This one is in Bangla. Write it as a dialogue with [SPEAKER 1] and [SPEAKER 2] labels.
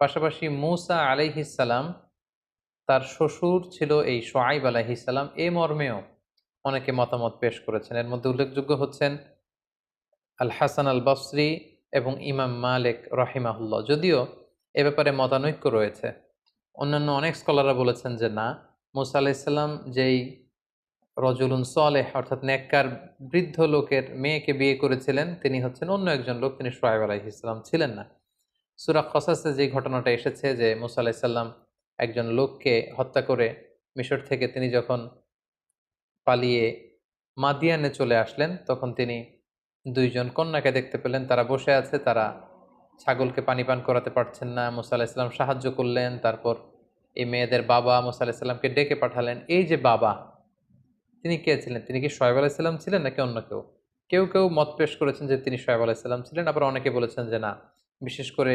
[SPEAKER 1] পাশাপাশি মুসা আলাইহিসাল্লাম তার শ্বশুর ছিল এই সোয়াইব আলাইহিসাল্লাম এ মর্মেও অনেকে মতামত পেশ করেছেন। এর মধ্যে উল্লেখযোগ্য হচ্ছেন আল হাসান আল বসরি এবং ইমাম মালিক রহিমাহুল্লাহ। যদিও এ ব্যাপারে মতানৈক্য রয়েছে। অন্যান্য অনেক স্কলাররা বলেছেন যে না, মুসা আলাইসাল্লাম যেই রজুলুন সলেহ অর্থাৎ নেককার বৃদ্ধ লোকের মেয়েকে বিয়ে করেছিলেন, তিনি হচ্ছেন অন্য একজন লোক, তিনি সোহাইব আলাইহিসাল্লাম ছিলেন না। সুরা খসাসে যে ঘটনাটা এসেছে যে মুসা আলাইসাল্লাম একজন লোককে হত্যা করে মিশর থেকে তিনি যখন পালিয়ে মাদিয়ানে চলে আসলেন, তখন তিনি দুইজন কন্যাকে দেখতে পেলেন। তারা বসে আছে, তারা ছাগলকে পানি পান করাতে পারছেন না। মুসা আলাহিসাল্লাম সাহায্য করলেন, তারপর এই মেয়েদের বাবা মুসা আলাহিসাল্লামকে ডেকে পাঠালেন। এই যে বাবা, তিনি কে ছিলেন? তিনি কি সোহেব আলাইসাল্লাম ছিলেন নাকি অন্য কেউ? কেউ কেউ মত পেশ করেছেন যে তিনি সোহেব আলাইসাল্লাম ছিলেন, আবার অনেকে বলেছেন যে না। বিশেষ করে